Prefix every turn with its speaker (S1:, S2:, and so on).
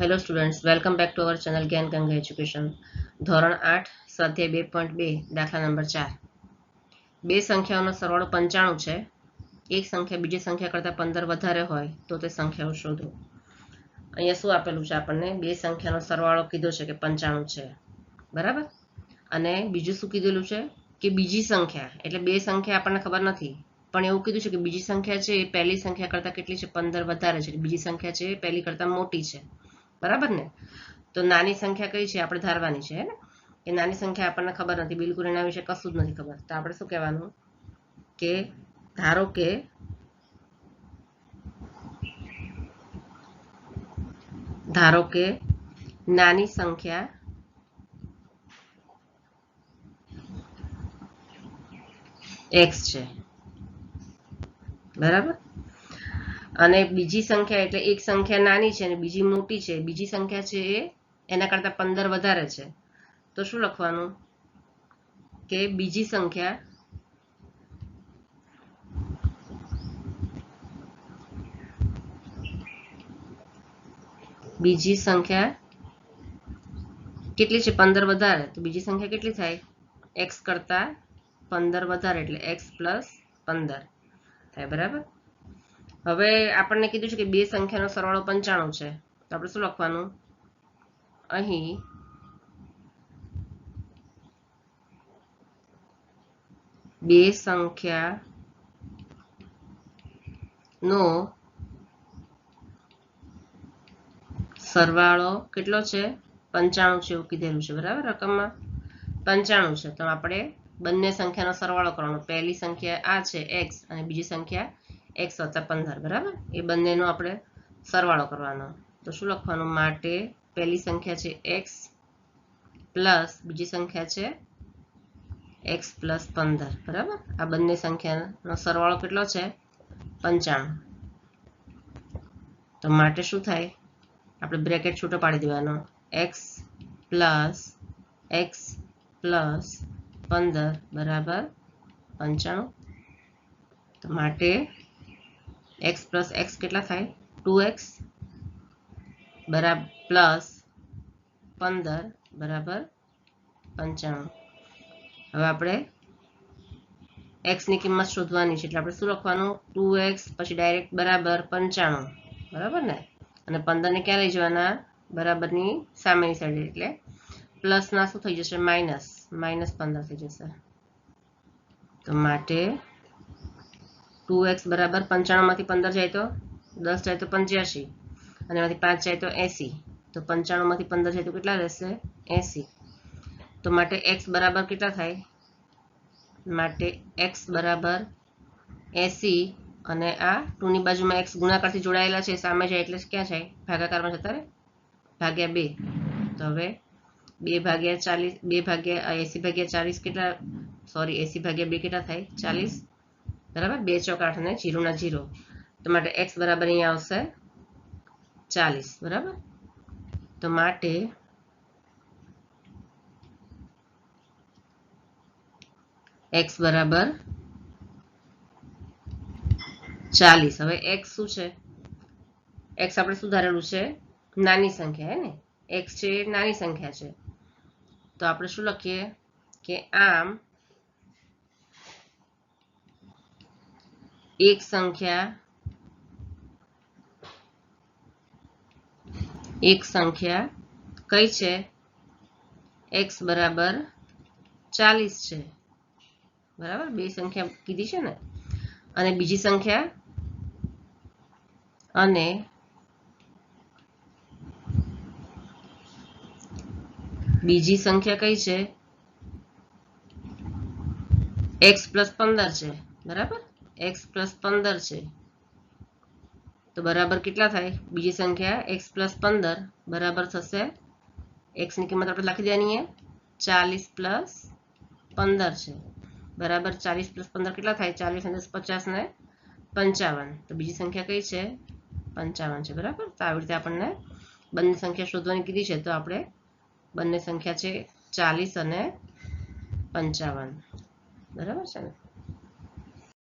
S1: Hello students welcome back to our channel Gyan Ganga education ધોરણ આઠ, સ્વાધ્યાય બે પોઈન્ટ બે, દાખલા નંબર ચાર. બે સંખ્યાઓનો સરવાળો પંચાણું છે. એક સંખ્યા બીજી સંખ્યા કરતાં પંદર વધારે હોય, તો તે સંખ્યાઓ શોધો. અહીંયા શું આપેલું છે આપણને? બે સંખ્યાનો સરવાળો કીધો છે કે પંચાણું છે. બરાબર? અને બીજું શું કીધેલું છે? કે બીજી સંખ્યા, એટલે બે સંખ્યા આપણને ખબર નથી. પણ એવું કીધું છે કે બીજી સંખ્યા છે એ પહેલી સંખ્યા કરતાં કેટલી છે? પંદર વધારે છે. બીજી સંખ્યા છે એ પહેલી કરતાં મોટી છે. બરાબર ને? તો નાની સંખ્યા કઈ છે? આપણે ધારવાની છે ને નાની સંખ્યા આપણને ખબર નથી. બિલકુલ એના વિશે કશું જ નથી ખબર. તો આપણે શું કહેવાનું? કે ધારો કે ધારો કે નાની સંખ્યા એક્સ છે. બરાબર? અને બીજી સંખ્યા એટલે એક સંખ્યા નાની છે અને બીજી મોટી છે. બીજી સંખ્યા છે એ એના કરતાં પંદર વધારે છે. તો શું લખવાનું? કે બીજી સંખ્યા બીજી સંખ્યા કેટલી છે? પંદર વધારે. તો બીજી સંખ્યા કેટલી થાય? એક્સ કરતા પંદર વધારે એટલે એક્સ પ્લસ પંદર. થાય બરાબર? હવે આપણને કીધું છે કે બે સંખ્યાનો સરવાળો પંચાણું છે. તો આપણે શું લખવાનું? અહીં બે સંખ્યા નો સરવાળો કેટલો છે? પંચાણું છે એવું કીધેલું છે. બરાબર? રકમમાં પંચાણું છે. તો આપણે બંને સંખ્યાનો સરવાળો કરવાનો. પહેલી સંખ્યા આ છે, એક્સ, અને બીજી સંખ્યા એક્સ વત્તા પંદર બરાબર? એ બંનેનો આપણે સરવાળો કરવાનો. તો શું લખવાનું? માટે પહેલી સંખ્યા છે એક્સ પ્લસ બીજી સંખ્યા છે એક્સ પ્લસ પંદર, બરાબર? આ બંને સંખ્યાનો સરવાળો કેટલો છે? પંચાણું. તો માટે શું થાય? આપણે બ્રેકેટ છૂટો પાડી દેવાનો. એક્સ પ્લસ એક્સ પ્લસ પંદર, બરાબર? પંચાણું. તો માટે એક્સ પ્લસ એક્સ કેટલા થાય? ટુ એક્સ બરાબર પ્લસ પંદર બરાબર પંચાણું. હવે આપણે એક્સની કિંમત શોધવાની છે, એટલે આપણે શું લખવાનું? ટુ એક્સ પછી ડાયરેક્ટ બરાબર પંચાણું. બરાબર ને? અને પંદરને ક્યાં લઈ જવાના? બરાબરની સામેની સાઈડ એટલે પ્લસના શું થઈ જશે? માઇનસ માઇનસ પંદર થઈ જશે. તો માટે ટુ એક્સ બરાબર પંચાણુંમાંથી પંદર જાય તો દસ જાય તો પંચ્યાસી અને એમાંથી પાંચ જાય તો એંસી. તો પંચાણુંમાંથી પંદર જાય તો કેટલા રહેશે? એંસી. તો માટે એક્સ બરાબર કેટલા થાય? માટે એક્સ બરાબર એંસી અને આ ટુની બાજુમાં એક્સ ગુણાકારથી જોડાયેલા છે, સામે જાય એટલે ક્યાં જાય? ભાગાકારમાં જતા રહે? ભાગ્યા બે. તો હવે બે ભાગ્યા ચાલીસ, બે ભાગ્યા, એસી ભાગ્યા ચાલીસ કેટલા સોરી એસી ભાગ્યા બે કેટલા થાય? ચાલીસ. બરાબર? બે ચોક આઠ અને જીરોના જીરો. તો માટે એક્સ બરાબર અહીંયા આવશે ચાલીસ, બરાબર? તો માટે એક્સ બરાબર ચાલીસ. હવે એક્સ શું છે? એક્સ આપણે સુધારેલું છે નાની સંખ્યા, હે ને? એક્સ છે નાની સંખ્યા છે. તો આપણે શું લખીએ? કે આમ એક સંખ્યા એક સંખ્યા કઈ છે એક્સ બરાબર ચાલીસ છે બરાબર બે સંખ્યા કીધી છે ને અને બીજી સંખ્યા? અને બીજી સંખ્યા કઈ છે? એક્સ પ્લસ પંદર છે. બરાબર? એક્સ પ્લસ પંદર છે. તો બરાબર કેટલા થાય? બીજી સંખ્યા એક્સ પ્લસ પંદર બરાબર થશે. એક્સની કિંમત આપણે લખી દેવાની ચાલીસ પ્લસ પંદર છે. બરાબર ચાલીસ પ્લસ પંદર કેટલા થાય? ચાલીસ અને પચાસ ને પંચાવન. તો બીજી સંખ્યા કઈ છે? પંચાવન છે. બરાબર? તો આવી રીતે આપણને બંને સંખ્યા શોધવાની કીધી છે. તો આપણે બંને સંખ્યા છે ચાલીસ અને પંચાવન. બરાબર છે ને?